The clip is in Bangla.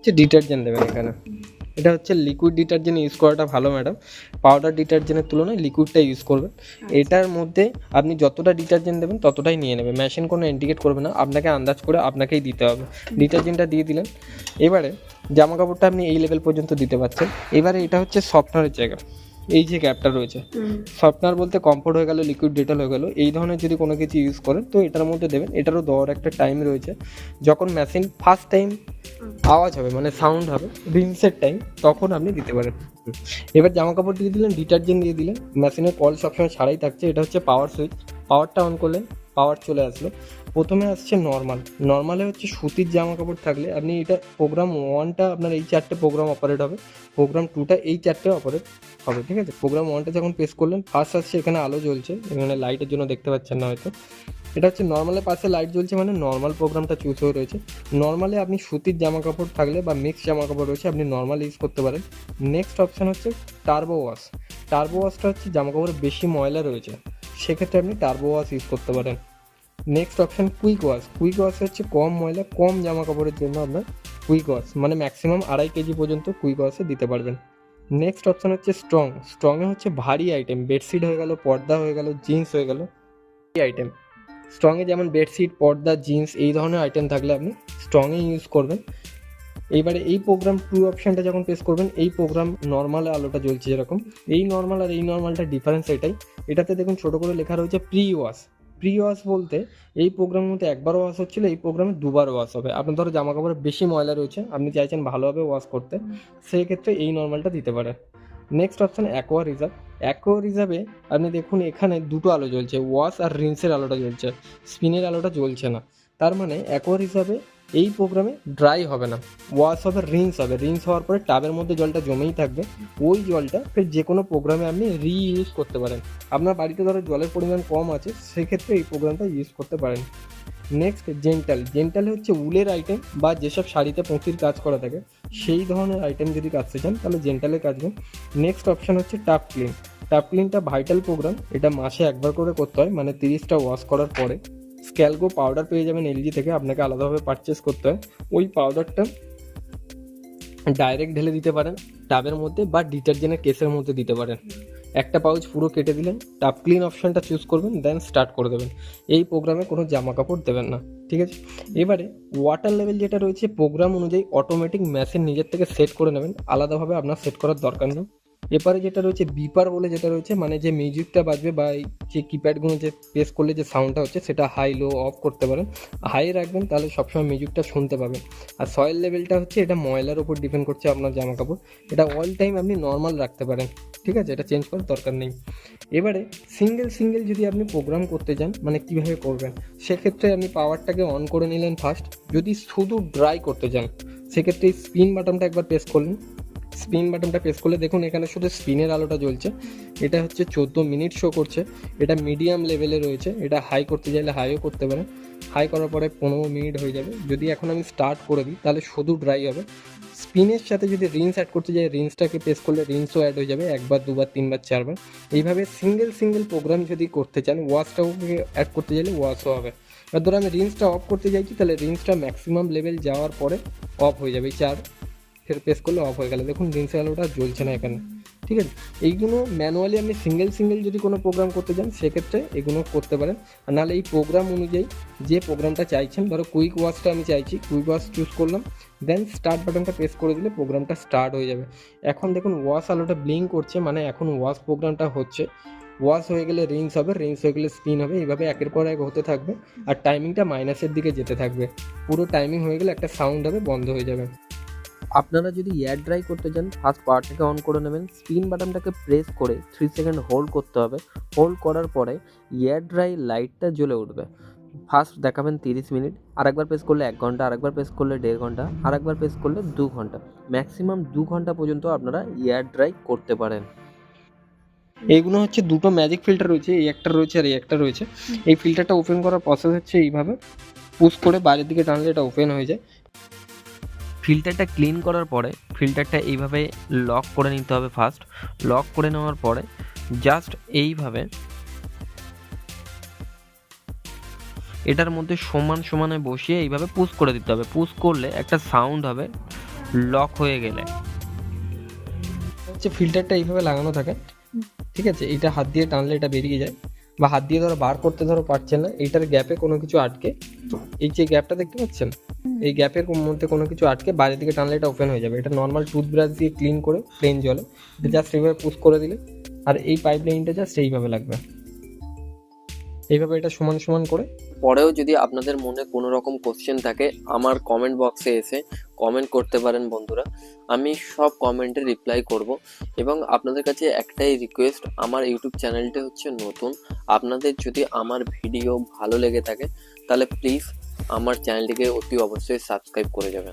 হচ্ছে ডিটারজেন্ট দেবেন এখানে। এটা হচ্ছে লিকুইড ডিটারজেন্ট ইউজ করাটা ভালো ম্যাডাম পাউডার ডিটারজেন্টের তুলনায় লিকুইডটা ইউজ করবেন। এটার মধ্যে আপনি যতটা ডিটারজেন্ট দেবেন ততটাই নিয়ে নেবেন। মেশিন কোনো ইন্ডিকেট করবে না। আপনাকে আন্দাজ করে আপনাকেই দিতে হবে। ডিটারজেন্টটা দিয়ে দিলেন। এবারে জামা কাপড়টা আপনি এই লেভেল পর্যন্ত দিতে পারছেন। এবারে এটা হচ্ছে সফটনারের জায়গা। এই যে গ্যাপটা রয়েছে সফটনার বলতে কমফোর্ট হয়ে গেল লিকুইড ডেটল হয়ে গেল এই ধরনের যদি কোনো কিছু ইউজ করেন তো এটার মধ্যে দেবেন এটারও দেওয়ার একটা টাইম রয়েছে। যখন মেশিন ফার্স্ট টাইম আওয়াজ হবে মানে সাউন্ড হবে রিন্সের টাইম তখন আপনি দিতে পারেন। এবার জামা কাপড় দিয়ে দিলেন ডিটারজেন্ট দিয়ে দিলেন মেশিনের কল সবসময় ছাড়াই থাকছে এটা হচ্ছে পাওয়ার সুইচ পাওয়ারটা অন করলেন পাওয়ার চলে আসলো। প্রথমে আসছে নর্মাল নর্মালে হচ্ছে সুতির জামা কাপড় থাকলে আপনি এটা প্রোগ্রাম ওয়ানটা আপনার এই চারটে প্রোগ্রাম অপারেট হবে। প্রোগ্রাম টুটা এই চারটে অপারেট হবে, ঠিক আছে? প্রোগ্রাম ওয়ানটা যখন প্রেস করলেন ফার্স্ট আসছে এখানে আলো জ্বলছে, এখানে লাইটের জন্য দেখতে পাচ্ছেন না হয়তো। এটা হচ্ছে নর্মালের পাশে লাইট জ্বলছে মানে নর্মাল প্রোগ্রামটা চুজ হয়ে রয়েছে। নর্মালে আপনি সুতির জামা কাপড় থাকলে বা মিক্স জামা কাপড় রয়েছে, আপনি নর্মাল ইউজ করতে পারেন। নেক্সট অপশান হচ্ছে টার্বো ওয়াশ টার্বো ওয়াশটা হচ্ছে জামা কাপড়ে বেশি ময়লা রয়েছে। সেক্ষেত্রে আপনি টার্বো ওয়াশ ইউজ করতে পারেন। Next option quick wash quick wash হচ্ছে কম ময়লা, কম জামা কাপড়ের জন্য আপনার কুইক ওয়াশ মানে ম্যাক্সিমাম আড়াই কেজি পর্যন্ত কুইক ওয়াশে দিতে পারবেন। নেক্সট অপশান হচ্ছে স্ট্রং স্ট্রংয়ে হচ্ছে ভারী আইটেম বেডশিট হয়ে গেল, পর্দা হয়ে গেল জিন্স হয়ে গেল, এই আইটেম স্ট্রংয়ে যেমন বেডশিট পর্দা জিন্স এই ধরনের আইটেম থাকলে আপনি স্ট্রংয়ে ইউজ করবেন। এইবারে এই প্রোগ্রাম টু অপশানটা যখন প্রেস করবেন, এই প্রোগ্রাম নর্মাল আলোটা জ্বলছে যেরকম। এই নর্মাল আর এই নর্মালটা ডিফারেন্স এটাই। এটাতে দেখুন ছোটো করে লেখা রয়েছে প্রি ওয়াশ প্রি ওয়াশ বলতে, এই প্রোগ্রামের মধ্যে একবার ওয়াশ হচ্ছিল, এই প্রোগ্রামে দুবার ওয়াশ হবে। আপনার ধরো জামা কাপড়ে বেশি ময়লা রয়েছে, আপনি চাইছেন ভালোভাবে ওয়াশ করতে সেই ক্ষেত্রে এই নর্মালটা দিতে পারে next option aqua reserve aqua রিজার্ভে আপনি দেখুন, এখানে দুটো আলো জ্বলছে ওয়াশ আর রিন্সের আলোটা জ্বলছে স্পিনের আলোটা জ্বলছে না। তার মানে অ্যাকোয়া রিজার্ভে এই প্রোগ্রামে ড্রাই হবে না। ওয়াশ হবে রিন্স হবে। রিন্স হওয়ার পরে টাবের মধ্যে জলটা জমেই থাকবে। ওই জলটা ফের যে কোনো প্রোগ্রামে আপনি রিইউজ করতে পারেন। আপনার বাড়িতে ধরো জলের পরিমাণ কম আছে, সেক্ষেত্রে এই প্রোগ্রামটা ইউজ করতে পারেন। নেক্সট জেন্টাল জেন্টাল হচ্ছে উলের আইটেম বা যেসব শাড়িতে পুঁতির কাজ করা থাকে, সেই ধরনের আইটেম যদি কাজতে চান, তাহলে জেন্টালে কাজবেন নেক্সট অপশান হচ্ছে টাপ ক্লিন টাপ ক্লিনটা ভাইটাল প্রোগ্রাম এটা মাসে একবার করে করতে হয় মানে তিরিশটা ওয়াশ করার পরে। স্ক্যালগো পাউডার পেয়ে যাবেন এলজি থেকে। আপনাকে আলাদাভাবে পারচেস করতে হয়। ওই পাউডারটা ডাইরেক্ট ঢেলে দিতে পারেন টাবের মধ্যে বা ডিটারজেন্টের কেসের মধ্যে দিতে পারেন। একটা পাউচ পুরো কেটে দিলেন টাপ ক্লিন অপশানটা চুজ করবেন দেন স্টার্ট করে দেবেন। এই প্রোগ্রামে কোনো জামা কাপড় দেবেন না, ঠিক আছে? এবারে ওয়াটার লেভেল যেটা রয়েছে প্রোগ্রাম অনুযায়ী অটোমেটিক মেশিন নিজের থেকে সেট করে নেবেন। আলাদাভাবে আপনার সেট করার দরকার নেই। এবারে যেটা রয়েছে বিপার বলে যেটা রয়েছে মানে যে মিউজিকটা বাজবে বা যে কিপ্যাডগুলো যে প্রেস করলে যে সাউন্ডটা হচ্ছে, সেটা হাই লো অফ করতে পারেন। হাই রাখবেন, তাহলে সবসময় মিউজিকটা শুনতে পাবেন। আর সয়েল লেভেলটা হচ্ছে, এটা ময়লার উপর ডিপেন্ড করছে আপনার জামা কাপড় এটা অল টাইম আপনি নর্মাল রাখতে পারেন। ঠিক আছে? এটা চেঞ্জ করার দরকার নেই। এবারে সিঙ্গেল সিঙ্গেল যদি আপনি প্রোগ্রাম করতে চান মানে কীভাবে করবেন? সেক্ষেত্রে আপনি পাওয়ারটাকে অন করে নিলেন ফার্স্ট যদি শুধু ড্রাই করতে চান সেক্ষেত্রে স্পিন বাটনটা একবার প্রেস করলেন। স্পিন বাটনটা প্রেস করলে দেখুন এখানে শুধু স্পিনের আলোটা জ্বলছে। এটা হচ্ছে চোদ্দ মিনিট শো করছে। এটা মিডিয়াম লেভেলে রয়েছে। এটা হাই করতে চাইলে হাইও করতে পারেন। হাই করার পরে পনেরো মিনিট হয়ে যাবে। যদি এখন আমি স্টার্ট করে দিই, তাহলে শুধু ড্রাই হবে। স্পিনের সাথে যদি রিন্স অ্যাড করতে যাই রিন্সটাকে প্রেস করলে রিন্সও অ্যাড হয়ে যাবে একবার, দুবার, তিনবার, চারবার। এইভাবে সিঙ্গেল সিঙ্গেল প্রোগ্রাম যদি করতে চান ওয়াশটাও অ্যাড করতে চাইলে ওয়াশও হবে। এবার ধরো আমি রিন্সটা অফ করতে চাইছি তাহলে রিন্সটা ম্যাক্সিমাম লেভেল যাওয়ার পরে অফ হয়ে যাবে। চার ফের প্রেস করলে অফ হয়ে গেল। দেখুন রিন্সের আলোটা জ্বলছে না এখানে। ঠিক আছে? এইগুলো ম্যানুয়ালি আপনি সিঙ্গেল সিঙ্গেল যদি কোনো প্রোগ্রাম করতে চান সেক্ষেত্রে এগুলো করতে পারেন। আর নাহলে এই প্রোগ্রাম অনুযায়ী যে প্রোগ্রামটা চাইছেন, ধরো কুইক ওয়াশটা আমি চাইছি কুইক ওয়াশ চুজ করলাম দেন স্টার্ট বাটনটা প্রেস করে দিলে প্রোগ্রামটা স্টার্ট হয়ে যাবে। এখন দেখুন ওয়াশ আলোটা ব্লিঙ্ক করছে মানে এখন ওয়াশ প্রোগ্রামটা হচ্ছে। ওয়াশ হয়ে গেলে রিংস হবে রিংস হয়ে গেলে স্পিন হবে, এইভাবে একের পর এক হতে থাকবে। আর টাইমিংটা মাইনাসের দিকে যেতে থাকবে। পুরো টাইমিং হয়ে গেলে একটা সাউন্ড হবে, বন্ধ হয়ে যাবে। আপনারা যদি এয়ার ড্রাই করতে চান ফার্স্ট পাওয়ারটাকে অন করে নেবেন স্পিন বাটনটাকে প্রেস করে থ্রি সেকেন্ড হোল্ড করতে হবে। হোল্ড করার পরে এয়ার ড্রাই লাইটটা জ্বলে উঠবে। ফার্স্ট দেখাবেন তিরিশ মিনিট আরেকবার প্রেস করলে এক ঘণ্টা আরেকবার প্রেস করলে দেড় ঘণ্টা আরেকবার প্রেস করলে দু ঘণ্টা। ম্যাক্সিমাম দু ঘণ্টা পর্যন্ত আপনারা এয়ার ড্রাই করতে পারেন। এইগুলো হচ্ছে দুটো ম্যাজিক ফিল্টার রয়েছে এই একটা রয়েছে আর এই একটা রয়েছে। এই ফিল্টারটা ওপেন করার প্রসেস হচ্ছে এইভাবে। পুশ করে বাইরের দিকে টানলে এটা ওপেন হয়ে যায়। ফিল্টারটা ক্লিন করার পরে ফিল্টারটা এইভাবে লক করে নিতে হবে ফার্স্ট। লক করে নেওয়ার পরে জাস্ট এইভাবে এটার মধ্যে সমান সমানে বসিয়ে এইভাবে পুশ করে দিতে হবে। পুশ করলে একটা সাউন্ড হবে লক হয়ে গেলে। হচ্ছে ফিল্টারটা এইভাবে লাগানো থাকে ঠিক আছে? এটা হাত দিয়ে টানলে এটা বেরিয়ে যায় বা হাত দিয়ে ধরো বার করতে ধরো পারছেন না এটার গ্যাপে কোনো কিছু আটকে এই যে গ্যাপটা দেখতে পাচ্ছেন? এই গ্যাপের মধ্যে কোনো কিছু আটকে বাইরে দিকে টানলে এটা ওপেন হয়ে যাবে। এটা নর্মাল টুথব্রাশ দিয়ে ক্লিন করে প্লেন জলে। জাস্ট এইভাবে পুশ করে দিলে আর এই পাইপ লাইনটা জাস্ট এইভাবে লাগবে। এইভাবে এটা সমান সমান করে। পরেও যদি আপনাদের মনে কোনো রকম কোশ্চেন থাকে, আমার কমেন্ট বক্সে এসে কমেন্ট করতে পারেন বন্ধুরা। আমি সব কমেন্টে রিপ্লাই করব এবং আপনাদের কাছে একটাই রিকোয়েস্ট আমার ইউটিউব চ্যানেলটি হচ্ছে নতুন। আপনাদের যদি আমার ভিডিও ভালো লেগে থাকে, তাহলে প্লিজ আমার চ্যানেলটিকে অতি অবশ্যই সাবস্ক্রাইব করে যাবেন।